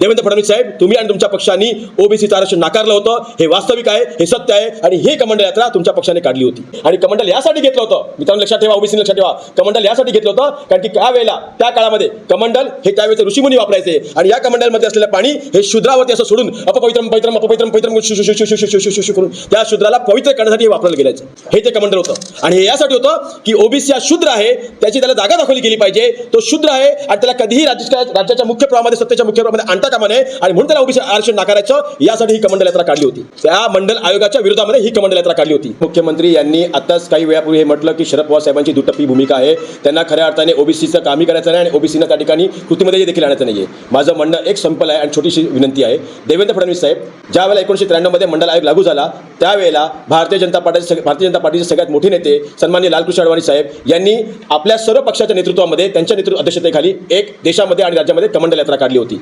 देवेंद्र फडणवीस साहेब तुम्ही आणि तुमच्या पक्षांनी ओबीसीचं आरक्षण नाकारलं होतं. हे वास्तविक आहे हे सत्य आहे आणि ही कमंडल यात्रा तुमच्या पक्षाने काढली होती. आणि कमंडल यासाठी घेतलं होतं. मित्रांनो लक्षात ठेवा ओबीसी लक्षात ठेवा. कमंडल यासाठी घेतलं होतं कारण की त्यावेळेला त्या काळामध्ये कमंडल हे त्यावेळेचे ऋषीमुनी वापरायचे आणि या कमंडलमध्ये असलेलं पाणी हे शुद्रावरती असं सोडून अपवित्रम पैत्रम अपवित्रम पैत्रम करून त्या शुद्राला पवित्र करण्यासाठी वापरलं गेल्याचं. हे ते कमंडल होतं. आणि हे यासाठी होतं की ओबीसी हा शुद्र आहे त्याची त्याला जागा दाखवली गेली पाहिजे. तो शुद्र आहे आणि त्याला कधीही राज्य राज्याच्या मुख्य प्रवाहामध्ये सत्तेच्या मुख्य प्रवाहामध्ये आणता कामा नये आणि म्हणून त्याला ओबीसी आरक्षण नाकारायचं यासाठी ही कमंडल यात्रा काढली होती. त्या मंडल आयोगाच्या विरोधामध्ये ही कमंडल यात्रा काढली होती. मुख्यमंत्री यांनी आताच काही वेळापूर्वी हे म्हटलं की शरद पवार साहेबांची दुटप्पी भूमिका आहे. त्यांना खऱ्या अर्थाने ओबीसीचं कामही करायचं नाही आणि ओबीसीनं त्या ठिकाणी कृतीमध्ये देखील आणायचं नाही आहे माझं म्हणणं एक संपल आहे आणि छोटीशी विनंती आहे. देवेंद्र फडणवीस साहेब ज्या वेळेला एकोणीशे त्र्याण्णवमध्ये मंडल आयोग लागू झाला त्यावेळेला भारतीय जनता पार्टीचे भारतीय जनता पार्टीचे सगळ्यात मोठे नेते सन्मान्य लालकृष्ण अडवाणी साहेब यांनी आपल्या सर्व पक्षाच्या नेतृत्वामध्ये त्यांच्या नेतृत्व अध्यक्षतेखाली एक देशामध्ये आणि राज्यामध्ये कमंडल यात्रा काढली होती.